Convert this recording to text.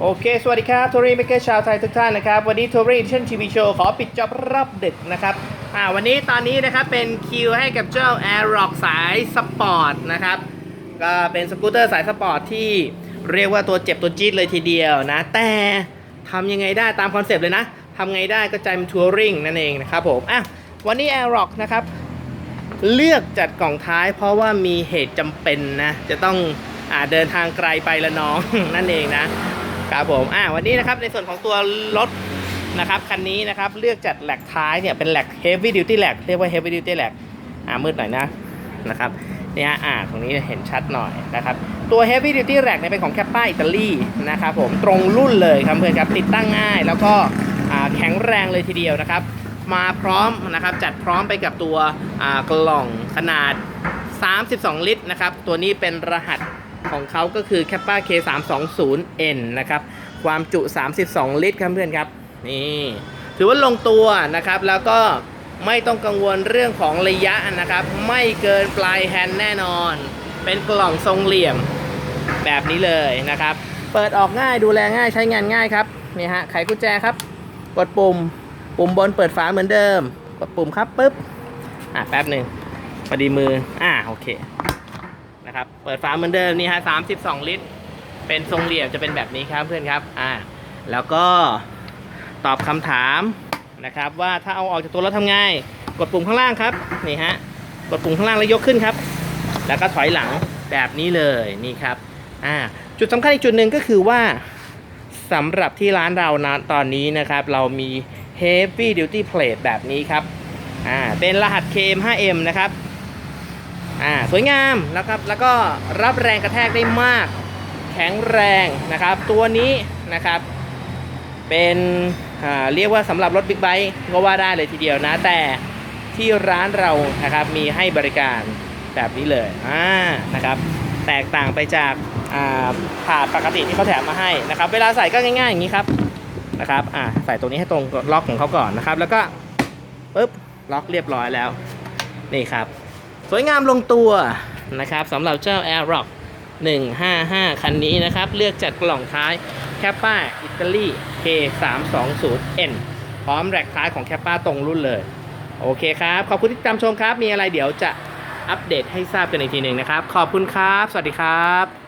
โอเค สวัสดีครับทัวริงเมกเกอร์ชาวไทยทุกท่านนะครับ วันนี้ทัวริงชั่นทีวีโชว์ขอปิดจอบรอบเดึกนะครับ อ่า วันนี้ตอนนี้นะครับ เป็นคิวให้กับเจ้า Air Rock สายสปอร์ตนะครับ ก็เป็นสกูตเตอร์สายสปอร์ตที่เรียกว่าตัวเจ็บตัวจี๊ดเลยทีเดียวนะ แต่ทำยังไงได้ตามคอนเซปต์เลยนะทำไงได้ก็ใจมันทัวริงนั่นเองนะครับผม อะ วันนี้ Air Rock นะครับ เลือกจัดกล่องท้ายเพราะว่ามีเหตุจำเป็นนะ จะต้องอาเดินทางไกลไปละน้องนั่นเองนะ ครับผมอ่าวันนี้นะครับในส่วนของตัวรถนะครับคันนี้นะครับเลือกจัดแหลกท้ายเนี่ยเป็นแหลก heavy duty แหลกเรียกว่า heavy duty แหลกอ่ามืดหน่อยนะนะครับเนี่ยอ่าตรงนี้เห็นชัดหน่อยนะครับตัว heavy duty แหลกเนี่ยเป็นของแคปป้าอิตาลีนะครับผมตรงรุ่นเลยครับเพื่อนครับติดตั้งง่าย แล้วก็อ่าแข็งแรงเลยทีเดียวนะครับ มาพร้อมนะครับจัดพร้อมไปกับตัวกล่องขนาด 32 ลิตรนะครับตัวนี้เป็นรหัส ของเขาก็คือ Kappa K320N นะครับ ความจุ 32 ลิตรครับเพื่อนครับ นี่ ถือว่าลงตัวนะครับ แล้วก็ไม่ต้องกังวลเรื่องของระยะนะครับ ไม่เกินปลายแฮนด์แน่นอน เป็นกล่องทรงเหลี่ยมแบบนี้เลยนะครับ เปิดออกง่ายดูแลง่ายใช้งานง่ายครับนี่ฮะไขกุญแจครับ กดปุ่ม ปุ่มบนเปิดฝาเหมือนเดิม กดปุ่มครับปุ๊บ อะแป๊บหนึ่งพอดีมือ อ่าโอเค นะครับ เปิดฝาเหมือนเดิมนี่ฮะ32ลิตร เป็นทรงเหลี่ยมจะเป็นแบบนี้ครับเพื่อนครับ อ่า แล้วก็ตอบคำถามนะครับ ว่าถ้าเอาออกจากตัวรถทำไง กดปุ่มข้างล่างครับ นี่ฮะ กดปุ่มข้างล่างแล้วยกขึ้นครับ แล้วก็ถอยหลังแบบนี้เลย นี่ครับ อ่า จุดสำคัญอีกจุดหนึ่งก็คือว่าสำหรับที่ร้านเรานะตอนนี้นะครับ เรามี Heavy Duty Plate แบบนี้ครับ อ่า เป็นรหัส KM5M นะครับ อ่าสวยงามนะครับแล้วก็รับแรงกระแทกได้มาก แข็งแรงนะครับ ตัวนี้นะครับ เป็นอ่าเรียกว่าสำหรับรถบิ๊กไบค์ก็ว่าได้เลยทีเดียวนะ แต่ที่ร้านเรานะครับมีให้บริการแบบนี้เลยอ่านะครับ แตกต่างไปจากอ่าถาดปกติที่เขาแถมมาให้นะครับ เวลาใส่ก็ง่ายๆอย่างนี้ครับนะครับอ่าใส่ตรงนี้ให้ตรงล็อกของเขาก่อนนะครับ แล้วก็ปึ๊บล็อกเรียบร้อยแล้วนี่ครับ สวยงามลงตัวนะครับสำหรับเจ้า Air Rock 155 คันนี้นะครับ เลือกจัดกล่องท้ายแคปป้าอิตาลี K320N พร้อมแร็กท้ายของแคปป้าตรงรุ่นเลย โอเคครับ ขอบคุณที่ติดตามชมครับ มีอะไรเดี๋ยวจะอัปเดตให้ทราบกันอีกทีหนึ่งนะครับ ขอบคุณครับ สวัสดีครับ